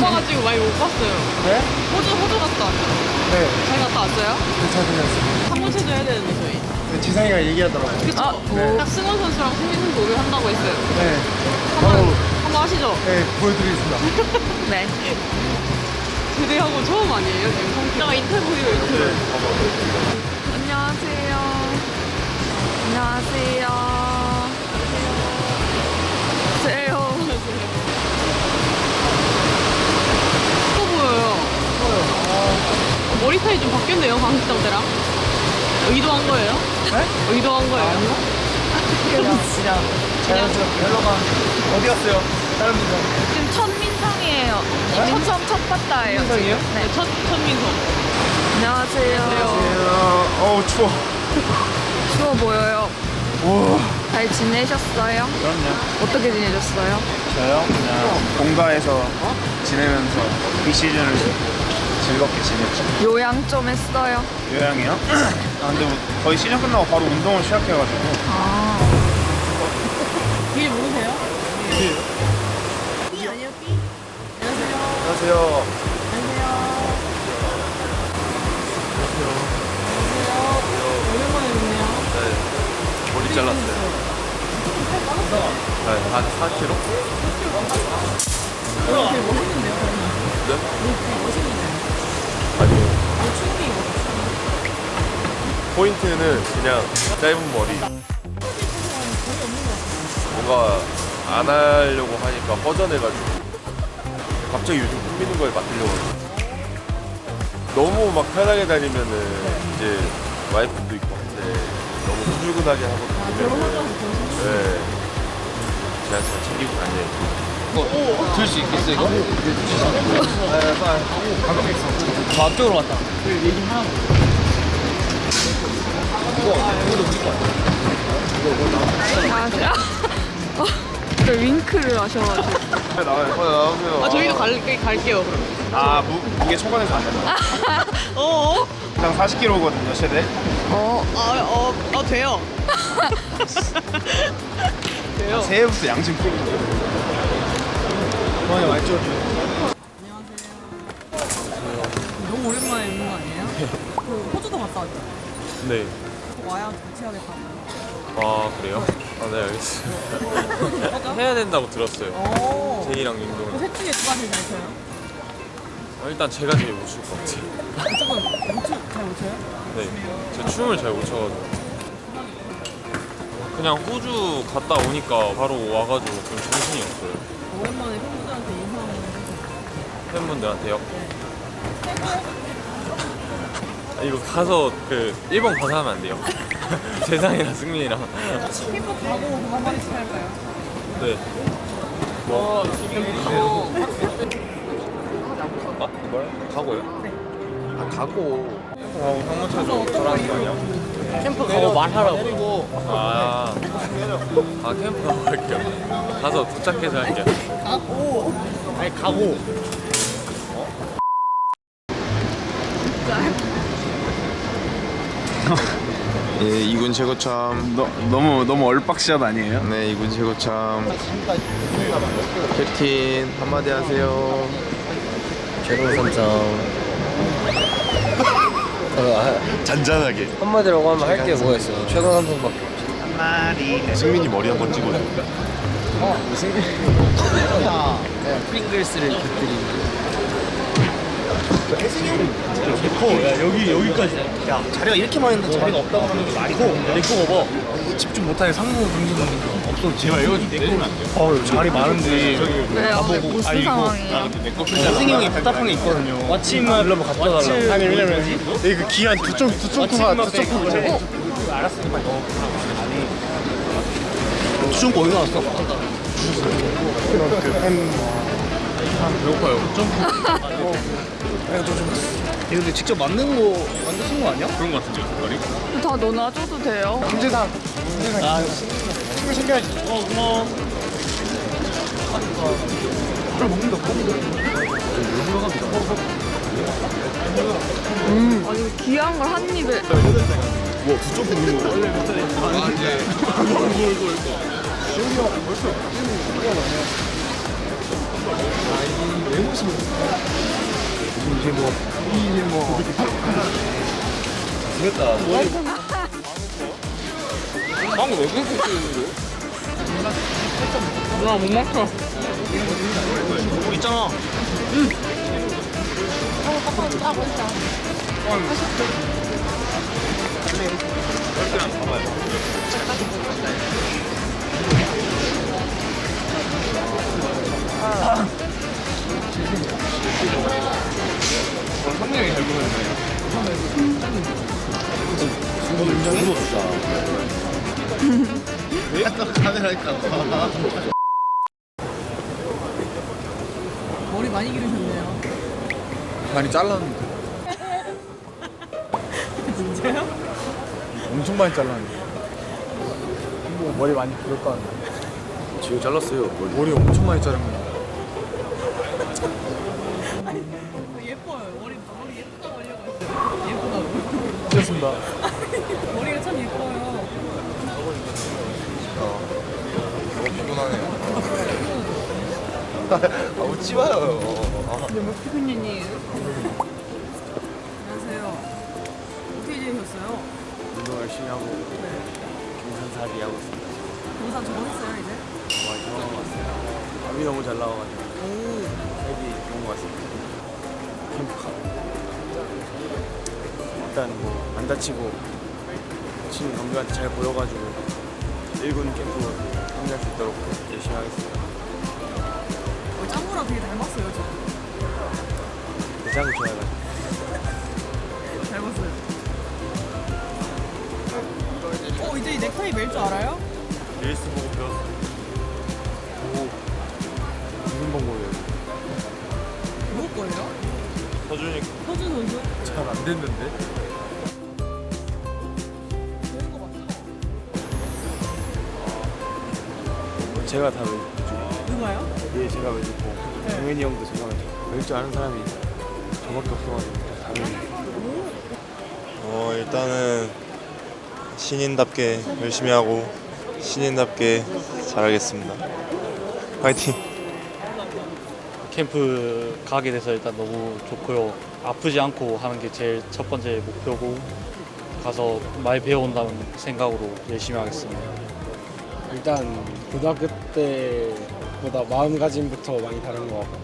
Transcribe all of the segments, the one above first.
못 봤어요. 네? 호주 호주 갔다 왔어요. 네. 잘 갔다 왔어요? 괜찮으셨어요. 한번 체조 해야 되는데 저희. 네, 지상이가 얘기하더라고요. 그쵸? 네. 딱 승원 선수랑 승민 선수 오늘 한다고 했어요. 네. 한번 바로 한번 하시죠. 네, 보여드리겠습니다. 네. 제대하고 처음 아니에요? 지금 이따가 인터뷰요 인터뷰. 안녕하세요. 안녕하세요. 안녕하세요. 어, 머리카락이 좀 바뀌었네요 광식장 때랑. 의도한 거예요? 네? 의도한 거예요? 자연스럽게 헬로가 어디 갔어요? 다른 분들. 지금 첫 민성이에요. 민성 첫 바다예요. 민성이에요? 네. 첫, 첫 민성. 안녕하세요. 안녕하세요. 어우, 추워. 추워 보여요. 오. 잘 지내셨어요? 그럼요. 어떻게 지내셨어요? 저요? 그냥 본가에서 지내면서 비시즌을 즐겁게 지냈죠. 요양 좀 했어요. 요양이요? 아, 근데 뭐 거의 시즌 끝나고 바로 운동을 시작해가지고. 아, 길 모르세요? 안녕하세요. 오랜만에 뵙네요. 머리 잘랐어요. 네, 한 4kg? 되게 멋있는데요, 네? 아니요. 춤이 포인트는 그냥 짧은 머리. 뭔가 안 하려고 하니까 허전해가지고 갑자기 요즘 꾸미는 걸 맡으려고 해요. 너무 막 편하게 다니면은 이제 와이프도 있고 한데 너무 후줄근하게 하고 다니면은 네. 제가 잘 챙기고 다녀요. 들수 있겠어 이거? 저 앞쪽으로 갔다. 안녕하세요. 어, 왜 윙크를 하셔가지고. 네, 나와요. 어, 나오세요. 아, 저희도 갈, 갈게요, 그럼. 아, 무, 무게 초반에서 안 된다. 어어? 일단 40kg거든요, 최대. 어, 아, 어, 어, 돼요. 돼요. 새해부터 양심 풀 고. 좋아요, 말죠. 너무 오랜만에 뵙는 거 아니에요? 그 호주도 갔다 왔죠? 네. 와야 같이 하겠다고. 아 그래요? 아 네 알겠습니다. 해야 된다고 들었어요. 오. 제이랑 윤동은. 셋 중에 누가 제일 잘 쳐요? 어, 일단 제가 제일 못 출 것 같아요. 무조건 못 쳐, 잘못 쳐요? 네, 제가 춤을 잘 못 춰가지고 그냥 호주 갔다 오니까 바로 와가지고 좀 정신이 없어요. 오랜만에 팬분들한테 인사 한번 해주세요. 팬분들한테요. 아, 이거 가서 그 일본 가서 하면 안 돼요. 재상이랑 승민이랑. 캠프 가고 마디씩 할까요? 네. 뭐? 아 이걸 가고요? 네. 아 가고. 가고 형무차도 저라는 거 아니야? 캠프 가고 말하라고. 아, 아 캠프 가고 할게요. 가서 도착해서 할게요. 아니 가고. 예, 이군 최고참. 너, 너무, 너무 얼빡샷 아니에요? 네, 이군 최고참. 캡틴 한마디 하세요. 최고 선정. 어, 잔잔하게. 아, 한마디라고 하면 할 게 뭐가 있어? 최고 삼성밖에 없지. 승민이 머리 한번 찍어줘. 프링글스를 곁들이는. 여기, 여기까지. 야, 자리가 이렇게 많이 있는데 자리가 없다고 하는 게 말이고. 내거 봐봐. 집중 못하게 상무 경기는 없어. 제발 이거 내거면 안 돼요. 어, 자리 많은데. 왜요? 무슨 상황이에요? 승희 형이 답답한 게 있거든요. 마침만 불러면 갖다 달라고. 아니, 왜냐면 여기 그 기한 두쪽, 두쪽 토가, 두쪽 토가. 알았으니까 너. 아 니. 두쪽 거 어디서 나왔어? 배고파요. 이거 근데 직접 만든 거 만드신 거 아니야? 그런 거 같은데 머리? 다 넣어놔줘도 돼요. 김재상. 아, 친구 챙겨야지. 어, 고마워. 그걸 먹는다, 음, 아니, 귀한 걸 한 입에. 아, 이제 뭐 이제 뭐 방금 왜 그렇게 쓰는데? 나못 맞춰. 물 있잖아. 상당히 잘 보였네. 머리 많이 기르셨네요. 많이 잘랐는데. 진짜요? 엄청 많이 잘랐는데. 뭐 머리 많이 같네. 지금 잘랐어요. 머리. 머리 엄청 많이 자른 거야. 예뻐요. 머리 머리 예쁘다고 하려고 했어요. 예쁘다고. 찢었습니다. 머리가 참 예뻐요. 아 웃지 마요. 안녕하세요. 어떻게 지내셨어요? 운동 열심히 하고 네. 경산살이 하고 있습니다. 동산 저거 했어요 이제? 밤이 너무 잘 나와가지고 앱이 좋은 것 같습니다. 캠프카. 일단 뭐 안 다치고 친 감독한테 잘 보여가지고 1군 캠프 참여할 수 있도록 열심히 하겠습니다. 어, 짱구랑 되게 닮았어요 지금. 대장을 좋아해가지고. 닮았어요. 어 이제 이 넥타이 멜 줄 알아요? 릴스 보고 서준이 서준 선수? 잘 안 됐는데? 되는 거 맞죠? 제가 다 외우고 누가요? 예 제가 외우고 네. 동현이 형도 제가 외우고 외울 줄 아는 사람이 저밖에 없어가지고 다 외우고 어, 일단은 신인답게 열심히 하고 신인답게 잘하겠습니다. 파이팅! 캠프 가게 돼서 일단 너무 좋고요. 아프지 않고 하는 게 제일 첫 번째 목표고 가서 많이 배워온다는 생각으로 열심히 하겠습니다. 일단 고등학교 때보다 마음가짐부터 많이 다른 것 같고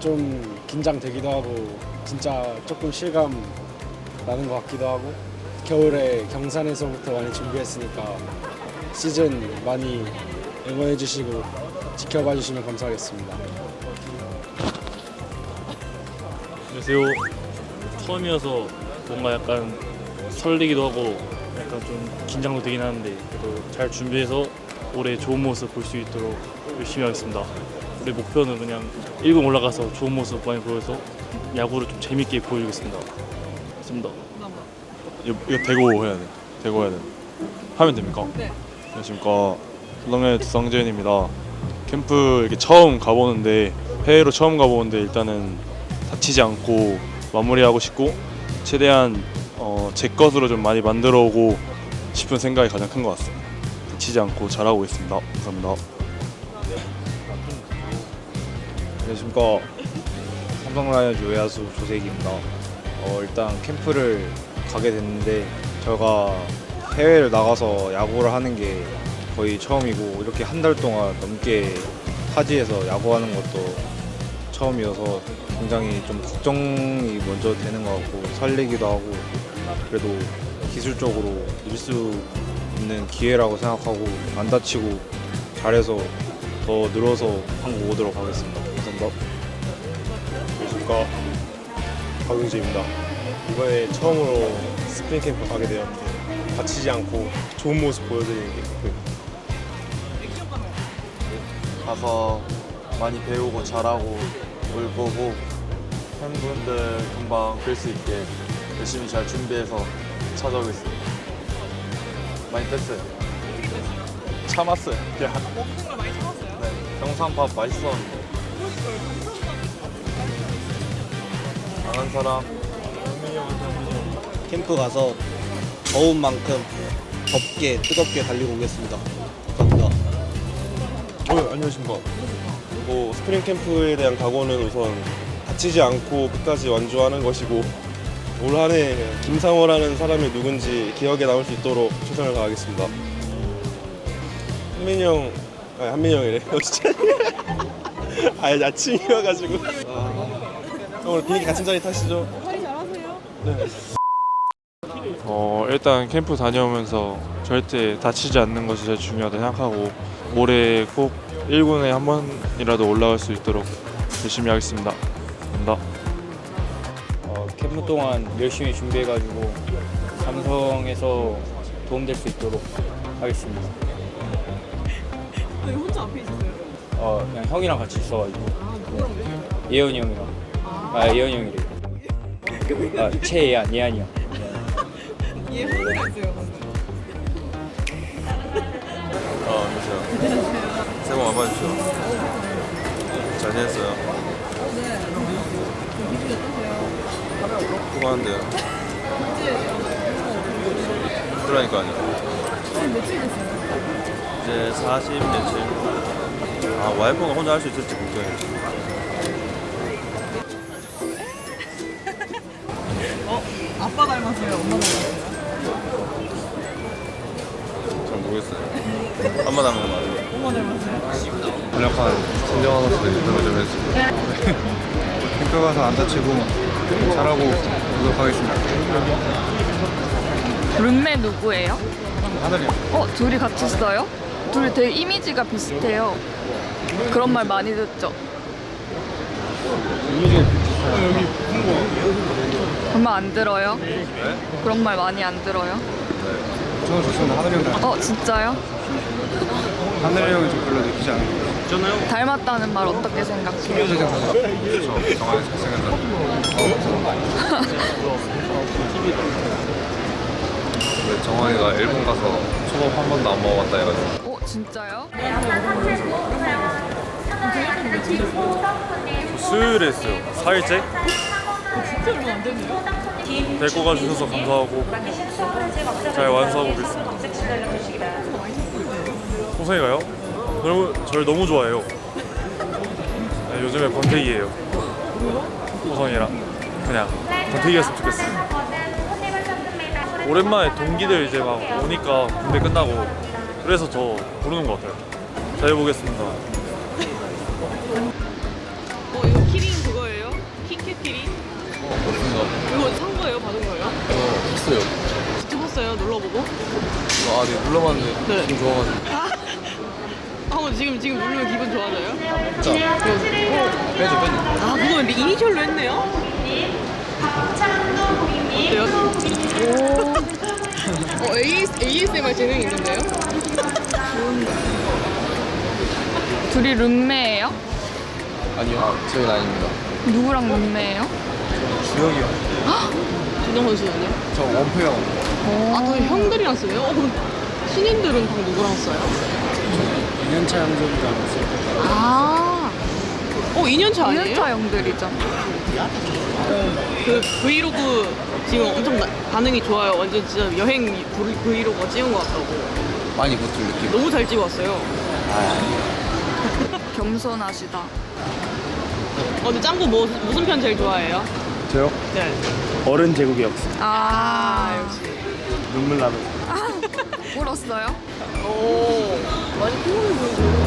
좀 긴장되기도 하고 진짜 조금 실감 나는 것 같기도 하고 겨울에 경산에서부터 많이 준비했으니까 시즌 많이 응원해 주시고 지켜봐 주시면 감사하겠습니다. 안녕하세요. 처음이어서 뭔가 약간 설레기도 하고 약간 좀 긴장도 되긴 하는데 그래도 잘 준비해서 올해 좋은 모습 볼 수 있도록 열심히 하겠습니다. 올해 목표는 그냥 1군 올라가서 좋은 모습 많이 보여서 야구를 좀 재밌게 보여주겠습니다. 맞습니다. 이거, 이거 대고 해야 돼. 대고 해야 돼. 하면 됩니까? 네. 안녕하십니까. 설렁의 두성재현입니다. 캠프 이렇게 처음 가보는데 해외로 처음 가보는데 일단은 다치지 않고 마무리하고 싶고 최대한 어, 제 것으로 좀 많이 만들어 오고 싶은 생각이 가장 큰 것 같습니다. 다치지 않고 잘하고 있습니다. 감사합니다. 안녕하십니까 삼성 라이온즈 외야수 조세기입니다. 어, 일단 캠프를 가게 됐는데 저가 해외를 나가서 야구를 하는 게 거의 처음이고 이렇게 한 달 동안 넘게 타지에서 야구하는 것도 처음이어서 굉장히 좀 걱정이 먼저 되는 것 같고 설레기도 하고 그래도 기술적으로 일수 있는 기회라고 생각하고 안 다치고 잘해서 더 늘어서 한국 오도록 하겠습니다. 감사합니다. 안녕하십니까. 박용재입니다. 이번에 처음으로 스프링 캠프 가게 되었는데 다치지 않고 좋은 모습 보여드리는 게 목표입니다. 가서 많이 배우고 잘하고 올 거고 팬분들 금방 뵐 수 있게 열심히 잘 준비해서 찾아오겠습니다. 많이 뺐어요. 참았어요. 야. 먹는 걸 많이 참았어요? 네, 경상밥 맛있었는데. 강한 사람 캠프 가서 더운 만큼 덥게 뜨겁게 달리고 오겠습니다. 감사합니다. 어, 안녕하십니까. 뭐 스프링 캠프에 대한 각오는 우선 다치지 않고 끝까지 완주하는 것이고 올 한해 김상호라는 사람이 누군지 기억에 남을 수 있도록 최선을 다하겠습니다. 한민이 형, 아니 한민이 형이래. 어, 진짜. 아니 아침이어가지고. 아, 오늘 비행기 같은 자리 타시죠? 어, 일단 캠프 다녀오면서 절대 다치지 않는 것이 제일 중요하다 생각하고 올해 꼭 1군에 한 번이라도 올라갈 수 있도록 열심히 하겠습니다. 감사합니다. 어, 캠프 동안 열심히 준비해가지고 삼성에서 도움될 수 있도록 하겠습니다. 왜 혼자 앞에 있었어요? 어, 그냥 형이랑 같이 있어가지고 네. 예원이 형이랑 아 예원이 형이래. 아 최예안 예안이 형. 얘 혼자 있어요 방금. 새해 복 많이 받으십시오. 잘 지냈어요? 수고하는데요. 그러니까요. 이제 40 며칠. 아, 와이프가 혼자 할 수 있을지 걱정이지. 어? 아빠 닮았어요? 엄마 닮았어요? 모르겠어요. 엄마 닮은 거 맞아요. 엄마 닮았어요? 번역한 진정한 유명을 좀 해주세요. 캠프 가서 안 다치고 잘하고 오도록 하겠습니다. 룸메 누구예요? 하늘이요. 어, 둘이 같이 써요? 둘이 되게 이미지가 비슷해요. 그런 말 많이 듣죠? 그런 말안 들어요? 그런 말 많이 안 들어요? 저는 좋습니다. 하늘이 형 닮. 어, 진짜요? 하늘이 형은 좀 별로 느끼지 같아요. 닮았다는 말 어떻게 생각해요? 저 정한이 잘생겼다. 왜 정한이가 일본 가서 초밥 한 번도 안 먹어봤다 해가지고. 어, 진짜요? 수요일에 했어요. 4일째? 진짜 얼마 안 됐네요? 데리고 가주셔서 감사하고 잘 완수하고 오겠습니다. 호성이가요? 너무, 저를 너무 좋아해요. 네, 요즘에 권태기예요. 호성이랑 그냥 권태기였으면 좋겠어요. 오랜만에 동기들 이제 막 오니까 군대 끝나고 그래서 더 부르는 것 같아요. 잘 해보겠습니다. 직접 샀어요? 눌러보고? 아, 네, 눌러봤는데 네. 기분 좋아가지고. 아, 어, 지금 지금 누르면 기분 좋아져요? 진짜. 빼줘, 빼줘. 아 그거 근데 이니셜로 했네요? 어때요? 오. 어 AS, ASMR 재능 있는데요? 둘이 룸메예요? 아니요, 저희 아닙니다. 누구랑 룸메예요? 주혁이요. 준영 선수는요? 저 원표 형. 아, 더 형들이랑 써요? 어, 그럼 신인들은 다 누구랑 써요? 2년차 형들이랑 있을 아. 어, 2년차 아니에요? 2년차 형들이죠. 그 브이로그 지금 엄청 나- 반응이 좋아요. 완전 진짜 여행 브이- 브이로그 찍은 것 같다고. 많이 못줄 느낌. 너무 잘 찍었어요. 겸손하시다. 어, 근데 짱구 뭐, 무슨 편 제일 좋아해요? 저요? 네. 어른 제국이었어요. 아. 아, 역시. 눈물 나면서. 아, 울었어요? 오. 많이 피곤해 보이죠?